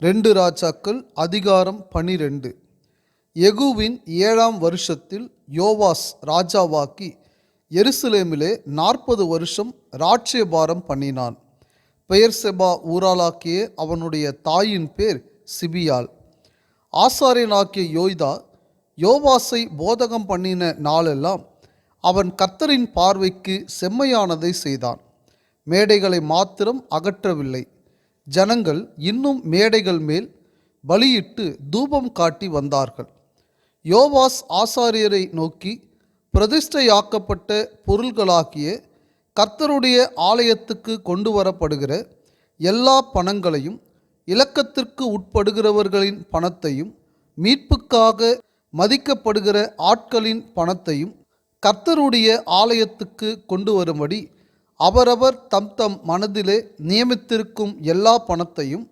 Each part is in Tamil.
ரெண்டு ராஜாக்கள் அதிகாரம் பனிரெண்டு. எகுவின் ஏழாம் வருஷத்தில் யோவாஸ் ராஜாவாக்கி எருசலேமிலே நாற்பது வருஷம் ராட்சியபாரம் பண்ணினான். பெயர் செபா ஊராளாக்கிய அவனுடைய தாயின் பேர் சிபியாள். ஆசாரியனாக்கிய யோய்தா யோவாசை போதகம் பண்ணின நாளெல்லாம் அவன் கர்த்தரின் பார்வைக்கு செம்மையானதை செய்தான். மேடைகளை மாத்திரம் அகற்றவில்லை. ஜனங்கள் இன்னும் மேடைகள் மேல் பலியிட்டு தூபம் காட்டி வந்தார்கள். யோவாஸ் ஆசாரியரை நோக்கி பிரதிஷ்டையாக்கப்பட்ட பொருள்களாகிய கர்த்தருடைய ஆலயத்துக்கு கொண்டு வரப்படுகிற எல்லா பணங்களையும் இலக்கத்திற்கு உட்படுகிறவர்களின் பணத்தையும் மீட்புக்காக மதிக்கப்படுகிற ஆட்களின் பணத்தையும் கர்த்தருடைய ஆலயத்துக்கு கொண்டு வரும்படி அவரவர் தம் தம் மனதிலே நியமித்திருக்கும் எல்லா பணத்தையும்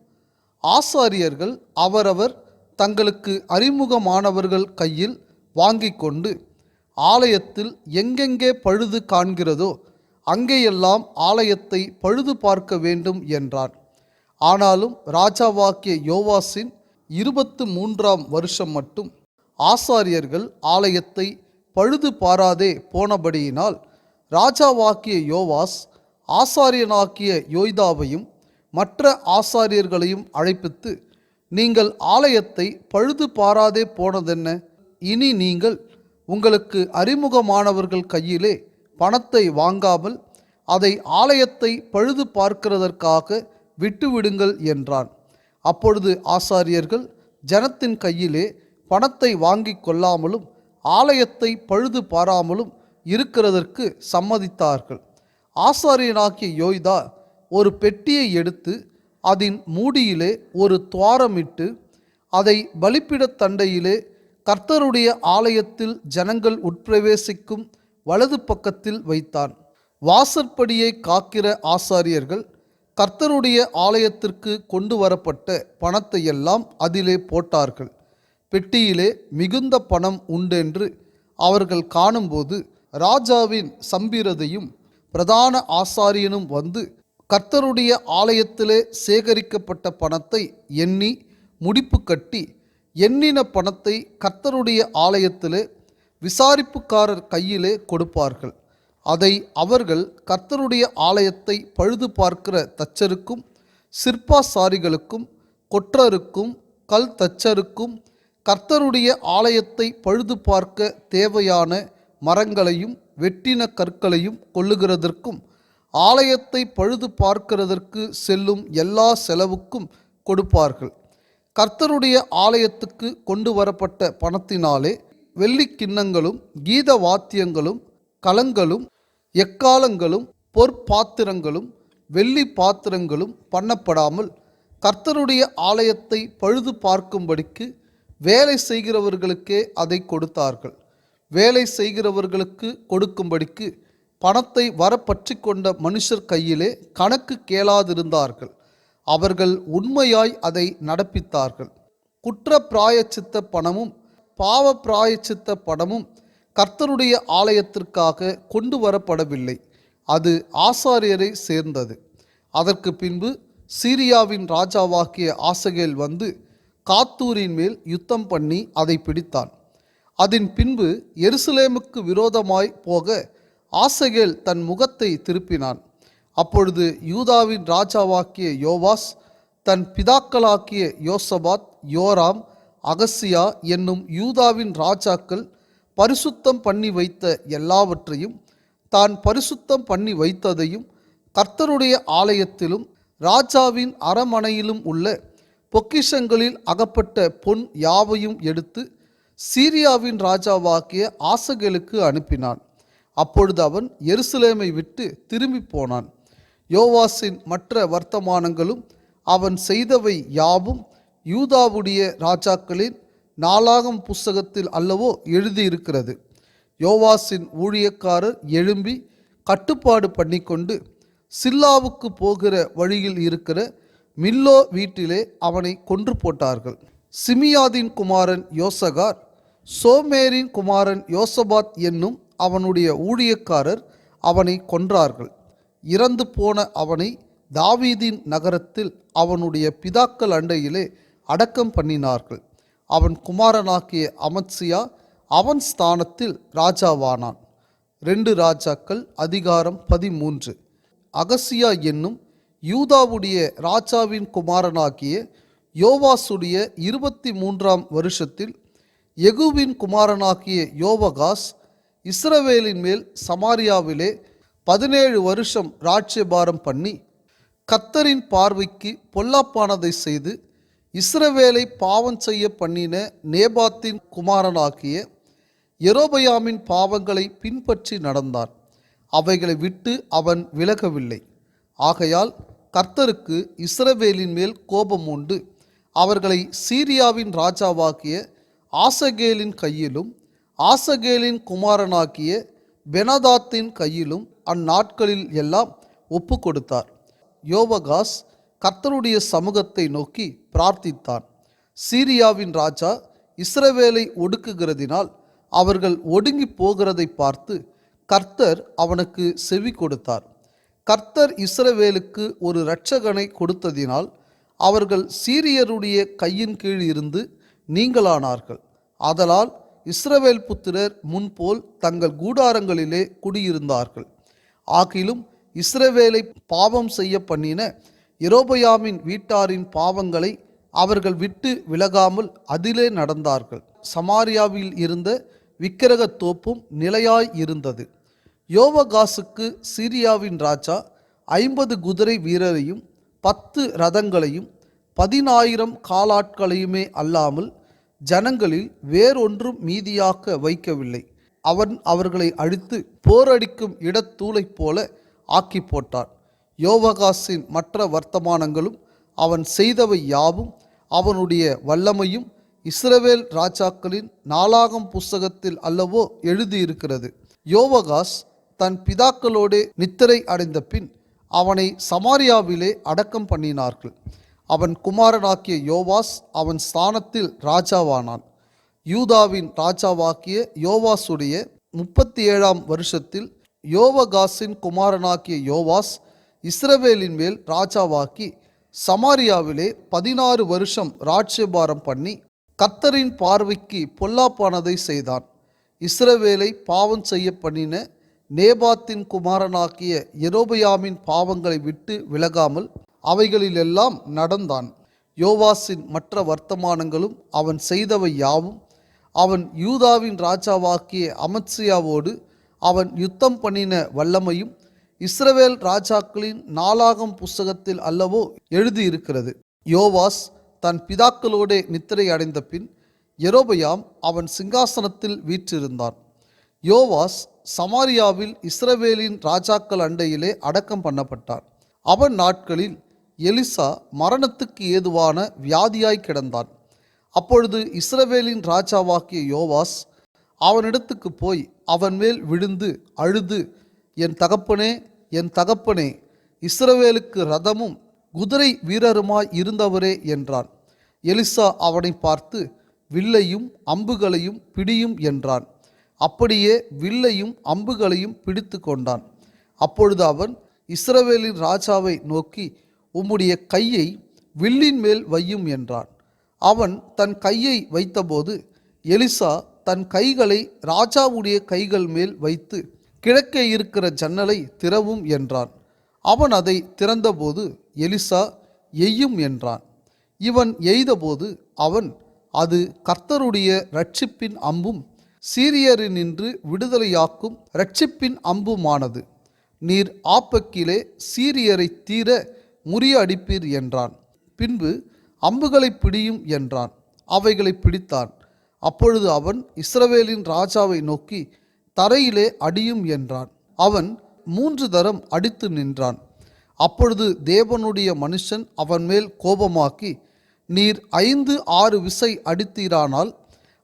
ஆசாரியர்கள் அவரவர் தங்களுக்கு அறிமுகமானவர்கள் கையில் வாங்கி கொண்டு ஆலயத்தில் எங்கெங்கே பழுது காண்கிறதோ அங்கேயெல்லாம் ஆலயத்தை பழுது பார்க்க வேண்டும் என்றான் ஆனாலும் ராஜாவாக்கிய யோவாசின் இருபத்து மூன்றாம் வருஷம் மட்டும் ஆசாரியர்கள் ஆலயத்தை பழுது பாராதே போனபடியினால் ராஜாவாக்கிய யோவாஸ் ஆசாரியனாக்கிய யோய்தாவையும் மற்ற ஆசாரியர்களையும் அழைப்பித்து நீங்கள் ஆலயத்தை பழுது பாராதே போனதென்ன? இனி நீங்கள் உங்களுக்கு அறிமுகமானவர்கள் கையிலே பணத்தை வாங்காமல் அதை ஆலயத்தை பழுது பார்க்கிறதற்காக விட்டுவிடுங்கள் என்றான். அப்பொழுது ஆசாரியர்கள் ஜனத்தின் கையிலே பணத்தை வாங்கி கொள்ளாமலும் ஆலயத்தை பழுது பாராமலும் இருக்கிறதற்கு சம்மதித்தார்கள். ஆசாரியனாகிய யோய்தா ஒரு பெட்டியை எடுத்து அதன் மூடியிலே ஒரு துவாரமிட்டு அதை பலிப்பிடத் தண்டையிலே கர்த்தருடைய ஆலயத்தில் ஜனங்கள் உட்பிரவேசிக்கும் வலது பக்கத்தில் வைத்தான். வாசற்படியை காக்கிற ஆசாரியர்கள் கர்த்தருடைய ஆலயத்திற்கு கொண்டு வரப்பட்ட பணத்தையெல்லாம் அதிலே போட்டார்கள். பெட்டியிலே மிகுந்த பணம் உண்டென்று அவர்கள் காணும்போது ராஜாவின் சம்பிரதையும் பிரதான ஆசாரியனும் வந்து கர்த்தருடைய ஆலயத்திலே சேகரிக்கப்பட்ட பணத்தை எண்ணி முடிப்பு கட்டி எண்ணின பணத்தை கர்த்தருடைய ஆலயத்திலே விசாரிப்புக்காரர் கையிலே கொடுப்பார்கள். அதை அவர்கள் கர்த்தருடைய ஆலயத்தை பழுது பார்க்கிற தச்சருக்கும் சிற்பாசாரிகளுக்கும் கொற்றருக்கும் கல் தச்சருக்கும் கர்த்தருடைய ஆலயத்தை பழுது பார்க்க தேவையான மரங்களையும் வெட்டின கற்களையும் கொள்ளுகிறதற்கும் ஆலயத்தை பழுது பார்க்கிறதற்கு செல்லும் எல்லா செலவுக்கும் கொடுப்பார்கள். கர்த்தருடைய ஆலயத்துக்கு கொண்டு வரப்பட்ட பணத்தினாலே வெள்ளி கிண்ணங்களும் கீத வாத்தியங்களும் கலங்களும் எக்காலங்களும் பொற்பாத்திரங்களும் வெள்ளி பாத்திரங்களும் பண்ணப்படாமல் கர்த்தருடைய ஆலயத்தை பழுது பார்க்கும்படிக்கு வேலை செய்கிறவர்களுக்கே அதை கொடுத்தார்கள். வேலை செய்கிறவர்களுக்கு கொடுக்கும்படிக்கு பணத்தை வரப்பற்றி கொண்ட மனுஷர் கையிலே கணக்கு கேளாதிருந்தார்கள். அவர்கள் உண்மையாய் அதை நடப்பித்தார்கள். குற்ற பிராயச்சித்த பணமும் பாவ பிராயச்சித்த பணமும் கர்த்தருடைய ஆலயத்திற்காக கொண்டு வரப்படவில்லை. அது ஆசாரியரை சேர்ந்தது. அதற்கு பின்பு சீரியாவின் ராஜாவாகிய ஆசகேல் வந்து காத்தூரின் மேல் யுத்தம் பண்ணி அதை பிடித்தான். அதன் பின்பு எருசலேமுக்கு விரோதமாய் போக ஆசகேல் தன் முகத்தை திருப்பினான். அப்பொழுது யூதாவின் ராஜாவாக்கிய யோவாஸ் தன் பிதாக்களாக்கிய யோசபாத் யோராம் அகசியா என்னும் யூதாவின் ராஜாக்கள் பரிசுத்தம் பண்ணி வைத்த எல்லாவற்றையும் தான் பரிசுத்தம் பண்ணி வைத்ததையும் கர்த்தருடைய ஆலயத்திலும் ராஜாவின் அரமனையிலும் உள்ள பொக்கிஷங்களில் அகப்பட்ட பொன் யாவையும் எடுத்து சீரியாவின் ராஜாவாகிய ஆசகேலுக்கு அனுப்பினான். அப்பொழுது அவன் எருசலேமை விட்டு திரும்பி போனான். யோவாசின் மற்ற வர்த்தமானங்களும் அவன் செய்தவை யாவும் யூதாவுடைய ராஜாக்களின் நாளாகம் புஸ்தகத்தில் அல்லவோ எழுதியிருக்கிறது. யோவாசின் ஊழியக்காரர் எழும்பி கட்டுப்பாடு பண்ணிக்கொண்டு சில்லாவுக்கு போகிற வழியில் இருக்கிற மில்லோ வீட்டிலே அவனை கொன்று போட்டார்கள். சிமியாதின் குமாரன் யோசகார் சோமேரின் குமாரன் யோசபாத் என்னும் அவனுடைய ஊழியக்காரர் அவனை கொன்றார்கள். இறந்து போன அவனை தாவீதின் நகரத்தில் அவனுடைய பிதாக்கள் அண்டையிலே அடக்கம் பண்ணினார்கள். அவன் குமாரனாகிய அமத்சியா அவன் ஸ்தானத்தில் ராஜாவானான். ரெண்டு ராஜாக்கள் அதிகாரம் பதிமூன்று. அகசியா என்னும் யூதாவுடைய ராஜாவின் குமாரனாகிய யோவாசுடைய இருபத்தி மூன்றாம் வருஷத்தில் எகுவின் குமாரனாகிய யோவகாஸ் இஸ்ரவேலின் மேல் சமாரியாவிலே பதினேழு வருஷம் ராஜ்யபாரம் பண்ணி கத்தரின் பார்வைக்கு பொல்லாப்பானதை செய்து இஸ்ரவேலை பாவம் செய்ய பண்ணின நேபாத்தின் குமாரனாகிய எரோபயாமின் பாவங்களை பின்பற்றி நடந்தான். அவைகளை விட்டு அவன் விலகவில்லை. ஆகையால் கர்த்தருக்கு இஸ்ரவேலின் மேல் கோபம் உண்டு. அவர்களை சீரியாவின் ராஜாவாகிய ஆசகேலின் கையிலும் ஆசகேலின் குமாரனாகிய பெனதாத்தின் கையிலும் அந்நாட்களில் எல்லாம் ஒப்பு கொடுத்தார் யோவகாஸ் கர்த்தருடைய சமூகத்தை நோக்கி பிரார்த்தித்தான். சீரியாவின் ராஜா இஸ்ரவேலை ஒடுக்குகிறதினால் அவர்கள் ஒடுங்கி போகிறதை பார்த்து கர்த்தர் அவனுக்கு செவி கொடுத்தார். கர்த்தர் இஸ்ரவேலுக்கு ஒரு இரட்சகனை கொடுத்ததினால் அவர்கள் சீரியருடைய கையின் கீழ் இருந்து நீங்களானார்கள். ஆதலால் இஸ்ரவேல் புத்திரர் முன்போல் தங்கள் கூடாரங்களிலே குடியிருந்தார்கள். ஆகிலும் இஸ்ரவேலை பாவம் செய்ய பண்ணின எரோபயாமின் வீட்டாரின் பாவங்களை அவர்கள் விட்டு விலகாமல் அதிலே நடந்தார்கள். சமாரியாவில் இருந்த விக்கிரகத் தோப்பும் நிலையாய் இருந்தது. யோவகாசுக்கு சீரியாவின் ராஜா ஐம்பது குதிரை வீரரையும் பத்து ரதங்களையும் பதினாயிரம் காலாட்களையுமே அல்லாமல் ஜனங்களில் வேறொன்றும் மீதியாக்க வைக்கவில்லை. அவன் அவர்களை அழித்து போரடிக்கும் இடத்தூளைப் போல ஆக்கி போட்டான். யோவகாசின் மற்ற வர்த்தமானங்களும் அவன் செய்தவை யாவும் அவனுடைய வல்லமையும் இஸ்ரவேல் ராஜாக்களின் நாளாகம் புஸ்தகத்தில் அல்லவோ எழுதியிருக்கிறது. யோவகாஸ் தன் பிதாக்களோடே நித்திரை அடைந்த பின் அவனை சமாரியாவிலே அடக்கம் பண்ணினார்கள். அவன் குமாரனாக்கிய யோவாஸ் அவன் ஸ்தானத்தில் ராஜாவானான். யூதாவின் ராஜாவாக்கிய யோவாசுடைய முப்பத்தி ஏழாம் வருஷத்தில் யோவகாசின் குமாரனாக்கிய யோவாஸ் இஸ்ரவேலின் மேல் ராஜாவாக்கி சமாரியாவிலே பதினாறு வருஷம் ராஜ்யபாரம் பண்ணி கத்தரின் பார்வைக்கு பொல்லாப்பானதை செய்தான். இஸ்ரவேலை பாவம் செய்ய பண்ணின நேபாத்தின் குமாரனாக்கிய எரோபயாமின் பாவங்களை விட்டு விலகாமல் அவைகளிலெல்லாம் நடந்தான். யோவாசின் மற்ற வர்த்தமானங்களும் அவன் செய்தவை யாவும். அவன் யூதாவின் ராஜாவாக்கிய அமத்சியாவோடு அவன் யுத்தம் பண்ணின வல்லமையும் இஸ்ரவேல் ராஜாக்களின் நாளாகம் புஸ்தகத்தில் அல்லவோ எழுதியிருக்கிறது. யோவாஸ் தன் பிதாக்களோடே நித்திரை அடைந்த பின் எரோபயாம் அவன் சிங்காசனத்தில் வீற்றிருந்தான். யோவாஸ் சமாரியாவில் இஸ்ரவேலின் ராஜாக்கள் அண்டையிலே அடக்கம் பண்ணப்பட்டான் அவன் நாட்களில் எலிசா மரணத்துக்கு ஏதுவான வியாதியாய் கிடந்தான். அப்பொழுது இஸ்ரவேலின் ராஜாவாக்கிய யோவாஸ் அவனிடத்துக்கு போய் அவன் மேல் விழுந்து அழுது என் தகப்பனே என் தகப்பனே இஸ்ரவேலுக்கு ரதமும் குதிரை வீரருமாய் இருந்தவரே என்றான். எலிசா அவனை பார்த்து வில்லையும் அம்புகளையும் பிடியும் என்றான். அப்படியே வில்லையும் அம்புகளையும் பிடித்து கொண்டான். அப்பொழுது அவன் இஸ்ரவேலின் ராஜாவை நோக்கி உம்முடைய கையை வில்லின் மேல் வையும் என்றான். அவன் தன் கையை வைத்தபோது எலிசா தன் கைகளை ராஜாவுடைய கைகள் மேல் வைத்து கிழக்கே இருக்கிற ஜன்னலை திறவும் என்றான். அவன் அதை திறந்தபோது எலிசா எய்யும் என்றான். இவன் எய்தபோது அவன் அது கர்த்தருடைய ரட்சிப்பின் அம்பும் சீரியரினின்று விடுதலையாக்கும் ரட்சிப்பின் அம்புமானது. நீர் ஆப்பக்கிலே சீரியரை தீர முறியடிப்பீர் என்றான். பின்பு அம்புகளை பிடியும் என்றான். அவைகளை பிடித்தான். அப்பொழுது அவன் இஸ்ரவேலின் ராஜாவை நோக்கி தரையிலே அடியும் என்றான். அவன் மூன்று தரம் அடித்து நின்றான். அப்பொழுது தேவனுடைய மனுஷன் அவன் மேல் கோபமாக்கி நீர் ஐந்து ஆறு விசை அடித்தீரானால்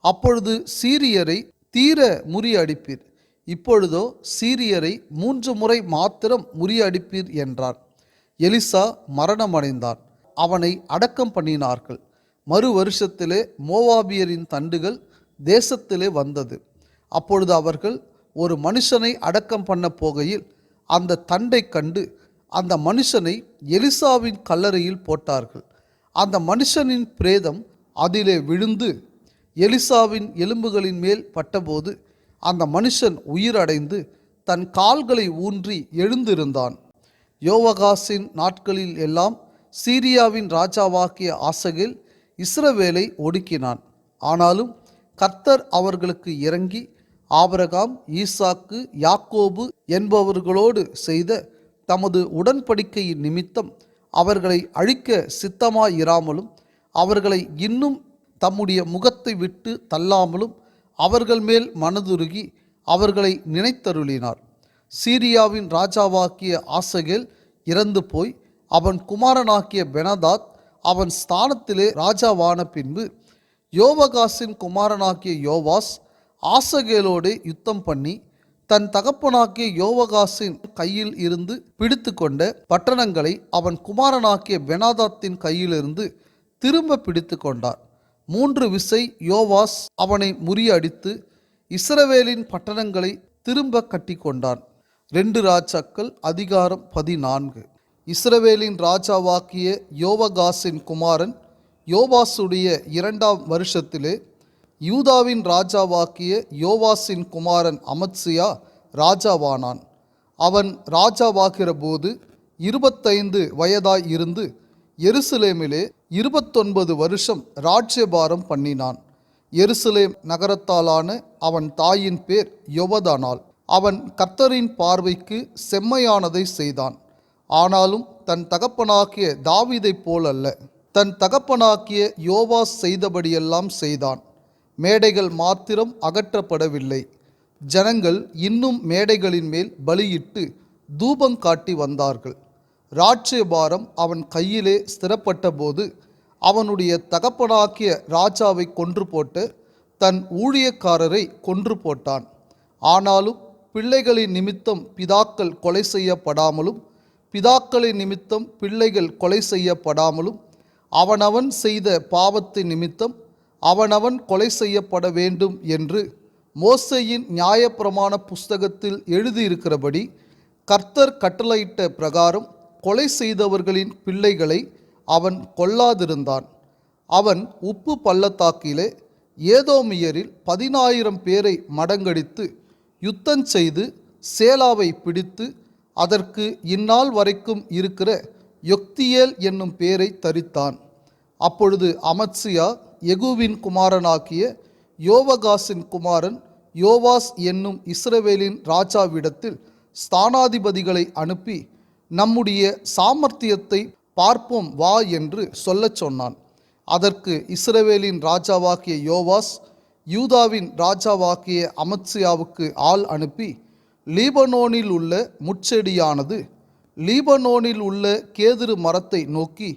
அப்பொழுது சீரியரை தீர முறியடிப்பீர். இப்பொழுதோ சீரியரை மூன்று முறை மாத்திரம் முறியடிப்பீர் என்றான். எலிசா மரணமடைந்தான். அவனை அடக்கம் பண்ணினார்கள். மறு வருஷத்திலே மோவாபியரின் தண்டுகள் தேசத்திலே வந்தது. அப்பொழுது அவர்கள் ஒரு மனுஷனை அடக்கம் பண்ண போகையில் அந்த தண்டை கண்டு அந்த மனுஷனை எலிசாவின் கல்லறையில் போட்டார்கள். அந்த மனுஷனின் பிரேதம் அதிலே விழுந்து எலிசாவின் எலும்புகளின் மேல் பட்டபோது அந்த மனுஷன் உயிரடைந்து தன் கால்களை ஊன்றி எழுந்திருந்தான். யோவகாசின் நாட்களில் எல்லாம் சீரியாவின் ராஜாவாகிய ஆசகில் இஸ்ரவேலை ஒடுக்கினான். ஆனாலும் கர்த்தர் அவர்களுக்கு இறங்கி ஆபரகாம் ஈசாக்கு யாக்கோபு என்பவர்களோடு செய்த தமது உடன்படிக்கையின் நிமித்தம் அவர்களை அழிக்க சித்தமாயிராமலும் அவர்களை இன்னும் தம்முடைய முகத்தை விட்டு தள்ளாமலும் அவர்கள் மேல் மனதுருகி அவர்களை நினைத்தருளினார். சீரியாவின் ராஜாவாக்கிய ஆசகேல் இறந்து போய் அவன் குமாரனாக்கிய பெனதாத் அவன் ஸ்தானத்திலே ராஜாவான பின்பு யோவகாசின் குமாரனாக்கிய யோவாஸ் ஆசகேலோடு யுத்தம் பண்ணி தன் தகப்பனாக்கிய யோவகாசின் கையில் இருந்து பிடித்து கொண்ட பட்டணங்களை அவன் குமாரனாக்கிய பெனாதாத்தின் கையிலிருந்து திரும்ப பிடித்து கொண்டார் மூன்று விசை யோவாஸ் அவனை முறியடித்து இஸ்ரவேலின் பட்டணங்களை திரும்ப கட்டி கொண்டான் ரெண்டு ராஜாக்கள் அதிகாரம் பதினான்கு. இஸ்ரவேலின் ராஜாவாக்கிய யோவகாசின் குமாரன் யோவாசுடைய இரண்டாம் வருஷத்திலே யூதாவின் ராஜாவாக்கிய யோவாசின் குமாரன் அமத்சியா ராஜாவானான். அவன் ராஜாவாகிற போது இருபத்தைந்து வயதாய் இருந்து எருசலேமிலே இருபத்தொன்பது வருஷம் ராஜ்யபாரம் பண்ணினான். எருசலேம் நகரத்தாலான அவன் தாயின் பேர் யொவதானாள் அவன் கர்த்தரின் பார்வைக்கு செம்மையானதை செய்தான். ஆனாலும் தன் தகப்பனாகிய தாவீதைப் போலல்ல. தன் தகப்பனாக்கிய யோவாஸ் செய்தபடியெல்லாம் செய்தான். மேடைகள் மாத்திரம் அகற்றப்படவில்லை. ஜனங்கள் இன்னும் மேடைகளின் மேல் பலியிட்டு தூபம் காட்டி வந்தார்கள். ராஜ்யபாரம் அவன் கையிலே ஸ்திரப்பட்டபோது அவனுடைய தகப்பனாக்கிய ராஜாவை கொன்று போட்டு தன் ஊழியக்காரரை கொன்று போட்டான். ஆனாலும் பிள்ளைகளின் நிமித்தம் பிதாக்கள் கொலை செய்யப்படாமலும் பிதாக்களின் நிமித்தம் பிள்ளைகள் கொலை செய்யப்படாமலும் அவனவன் செய்த பாவத்தின் நிமித்தம் அவனவன் கொலை செய்யப்பட வேண்டும் என்று மோசையின் நியாயப்பிரமாண புஸ்தகத்தில் எழுதியிருக்கிறபடி கர்த்தர் கட்டளையிட்ட பிரகாரம் கொலை செய்தவர்களின் பிள்ளைகளை அவன் கொல்லாதிருந்தான். அவன் உப்பு பள்ளத்தாக்கிலே ஏதோமியரில் பதினாயிரம் பேரை மடங்கடித்து யுத்தம் செய்து சேலாவை பிடித்து அதற்கு இந்நாள் வரைக்கும் இருக்கிற யொக்தியேல் என்னும் பெயரை தரித்தான். அப்பொழுது அமத்சியா எகுவின் குமாரனாகிய யோவகாசின் குமாரன் யோவாஸ் என்னும் இஸ்ரவேலின் ராஜாவிடத்தில் ஸ்தானாதிபதிகளை அனுப்பி நம்முடைய சாமர்த்தியத்தை பார்ப்போம் வா என்று சொல்லச் சொன்னான். அதற்கு இஸ்ரவேலின் ராஜாவாகிய யோவாஸ் யூதாவின் ராஜாவாகிய அமத்சியாவுக்கு ஆள் அனுப்பி லீபனோனில் உள்ள முட்செடியானது லீபனோனில் உள்ள கேதுரு மரத்தை நோக்கி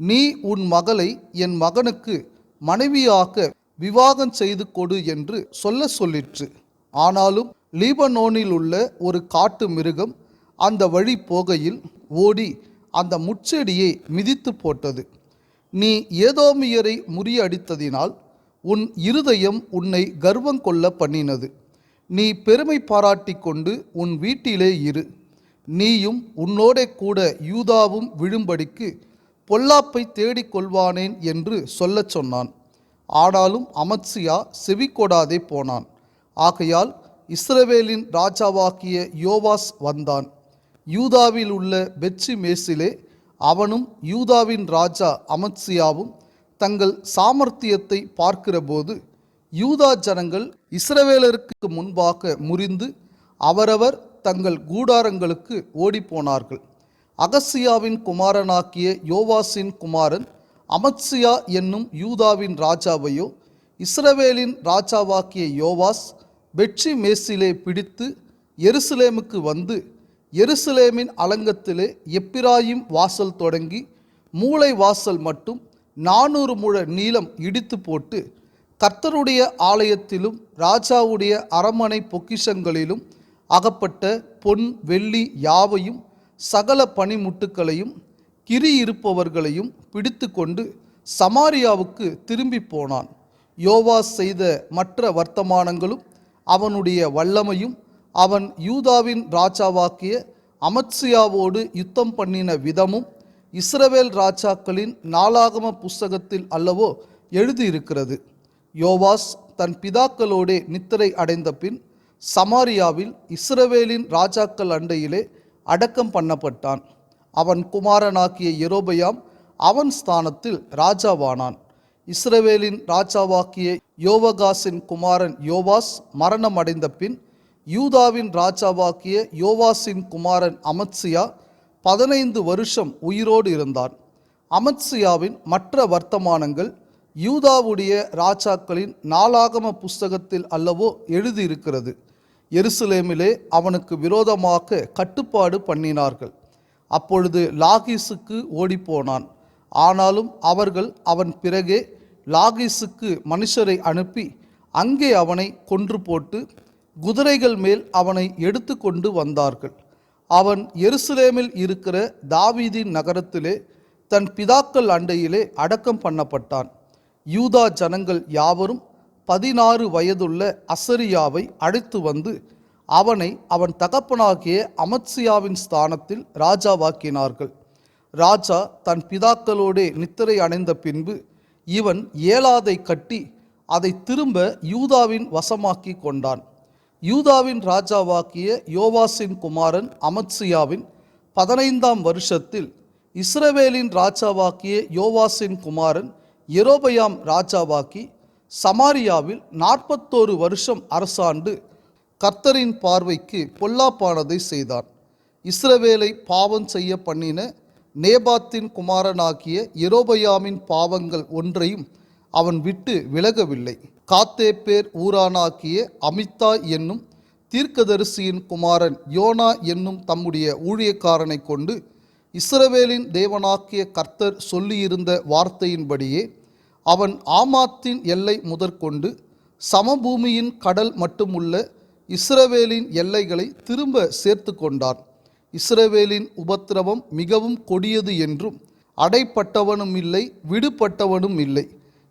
நீ உன் மகளை என் மகனுக்கு மனைவியாக்க விவாகம் செய்து கொடு என்று சொல்ல சொல்லிற்று. ஆனாலும் லீபனோனில் உள்ள ஒரு காட்டு மிருகம் அந்த வழி போகையில் ஓடி அந்த முட்செடியை மிதித்து போட்டது. நீ ஏதோமியரை முறியடித்ததினால் உன் இருதயம் உன்னை கர்வம் கொள்ள பண்ணினது. நீ பெருமை பாராட்டி கொண்டு உன் வீட்டிலே இரு. நீயும் உன்னோடே கூட யூதாவும் விழும்படிக்கு பொல்லாப்பை தேடிக் கொள்வானேன் என்று சொல்லச் சொன்னான். ஆனாலும் அமத்சியா செவிக்கொடாதே போனான். ஆகையால் இஸ்ரவேலின் ராஜாவாக்கிய யோவாஸ் வந்தான். யூதாவில் உள்ள பெச்சி மேசிலே அவனும் யூதாவின் ராஜா அமத்சியாவும் தங்கள் சாமர்த்தியத்தை பார்க்கிறபோது யூதா ஜனங்கள் இஸ்ரவேலருக்கு முன்பாக முறிந்து அவரவர் தங்கள் கூடாரங்களுக்கு ஓடிப்போனார்கள். அகசியாவின் குமாரனாக்கிய யோவாசின் குமாரன் அமத்சியா என்னும் யூதாவின் ராஜாவையோ இஸ்ரவேலின் ராஜாவாக்கிய யோவாஸ் பெட்சி மேசிலே பிடித்து எருசலேமுக்கு வந்து எருசலேமின் அலங்கத்திலே எப்பிராயிம் வாசல் தொடங்கி மூளை வாசல் மட்டும் நானூறு முழ நீளம் இடித்து போட்டு கர்த்தருடைய ஆலயத்திலும் ராஜாவுடைய அரமனை பொக்கிஷங்களிலும் அகப்பட்ட பொன் வெள்ளி யாவையும் சகல பனிமுட்டுக்களையும் கிரி இருப்பவர்களையும் பிடித்து கொண்டு சமாரியாவுக்கு திரும்பி போனான். யோவாஸ் செய்த மற்ற வர்த்தமானங்களும் அவனுடைய வல்லமையும் அவன் யூதாவின் ராஜாவாக்கிய அமத்சியாவோடு யுத்தம் பண்ணின விதமும் இஸ்ரவேல் ராஜாக்களின் நாளாகம புஸ்தகத்தில் அல்லவோ எழுதியிருக்கிறது. யோவாஸ் தன் பிதாக்களோடே நித்திரை அடைந்த பின் சமாரியாவில் இஸ்ரவேலின் ராஜாக்கள் அண்டையிலே அடக்கம் பண்ணப்பட்டான். அவன் குமாரனாகிய எரோபயாம் அவன் ஸ்தானத்தில் ராஜாவானான். இஸ்ரவேலின் ராஜாவாக்கிய யோவகாசின் குமாரன் யோவாஸ் மரணம் அடைந்த பின் யூதாவின் ராஜாவாக்கிய யோவாசின் குமாரன் அமத்சியா பதினைந்து வருஷம் உயிரோடு இருந்தான். அமத்சியாவின் மற்ற வர்த்தமானங்கள் யூதாவுடைய ராஜாக்களின் நாளாகம புஸ்தகத்தில் அல்லவோ எழுதியிருக்கிறது. எருசலேமிலே அவனுக்கு விரோதமாக கட்டுப்பாடு பண்ணினார்கள். அப்பொழுது லாகிஸுக்கு ஓடிப்போனான். ஆனாலும் அவர்கள் அவன் பிறகே லாகிஸுக்கு மனுஷரை அனுப்பி அங்கே அவனை கொன்று போட்டு குதிரைகள் மேல் அவனை எடுத்து கொண்டு வந்தார்கள். அவன் எருசலேமில் இருக்கிற தாவீதின் நகரத்திலே தன் பிதாக்கள் அண்டையிலே அடக்கம் பண்ணப்பட்டான். யூதா ஜனங்கள் யாவரும் பதினாறு வயதுள்ள அசரியாவை அழைத்து வந்து அவனை அவன் தகப்பனாகிய அமத்சியாவின் ஸ்தானத்தில் ராஜாவாக்கினார்கள். ராஜா தன் பிதாக்களோடே நித்திரை அடைந்த பின்பு இவன் ஏலாதை கட்டி அதை திரும்ப யூதாவின் வசமாக்கி கொண்டான். யூதாவின் ராஜாவாக்கிய யோவாசின் குமாரன் அமத்சியாவின் பதினைந்தாம் வருஷத்தில் இஸ்ரவேலின் ராஜாவாக்கிய யோவாசின் குமாரன் எரோபயாம் ராஜாவாக்கி சமாரியாவில் நாற்பத்தோரு வருஷம் அரசாண்டு கர்த்தரின் பார்வைக்கு பொல்லாப்பானதை செய்தான். இஸ்ரவேலை பாவம் செய்ய பண்ணின நேபாத்தின் குமாரனாகிய எரோபயாமின் பாவங்கள் ஒன்றையும் அவன் விட்டு விலகவில்லை. காத்தேப்பேர் ஊரானாக்கிய அமிதா என்னும் தீர்க்கதரிசியின் குமாரன் யோனா என்னும் தம்முடைய ஊழியக்காரனை கொண்டு இஸ்ரவேலின் தேவனாக்கிய கர்த்தர் சொல்லியிருந்த வார்த்தையின்படியே அவன் ஆமாத்தின் எல்லை முதற்கொண்டு சமபூமியின் கடல் மட்டுமுள்ள இஸ்ரவேலின் எல்லைகளை திரும்ப சேர்த்து கொண்டான் இஸ்ரவேலின் உபத்திரவம் மிகவும் கொடியது என்றும் அடைப்பட்டவனும் இல்லை விடுபட்டவனும் இல்லை.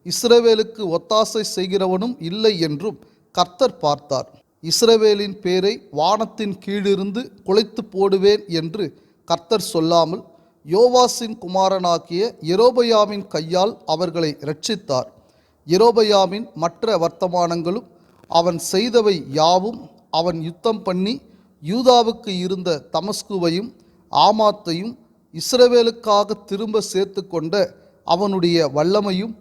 இஸ்ரவேலுக்கு ஒத்தாசை செய்கிறவனும் இல்லை என்றும் கர்த்தர் பார்த்தார். இஸ்ரவேலின் பேரை வானத்தின் கீழிருந்து குலைத்து போடுவேன் என்று கர்த்தர் சொல்லாமல் யோவாசின் குமாரனாகிய எரோபயாமின் கையால் அவர்களை ரட்சித்தார் எரோபயாமின் மற்ற வர்த்தமானங்களும் அவன் செய்தவை யாவும் அவன் யுத்தம் பண்ணி யூதாவுக்கு இருந்த தமஸ்குவையும் ஆமாத்தையும் இஸ்ரவேலுக்காக திரும்ப சேர்த்து கொண்ட அவனுடைய வல்லமையும்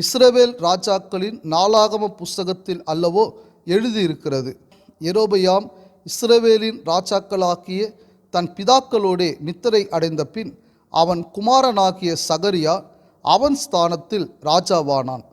இஸ்ரவேல் ராஜாக்களின் நாளாகம புஸ்தகத்தில் அல்லவோ எழுதியிருக்கிறது. எரோபயாம் இஸ்ரவேலின் ராஜாக்களாகிய தன் பிதாக்களோடே நித்திரை அடைந்த பின் அவன் குமாரனாகிய சகரியா அவன் ஸ்தானத்தில் ராஜாவானான்.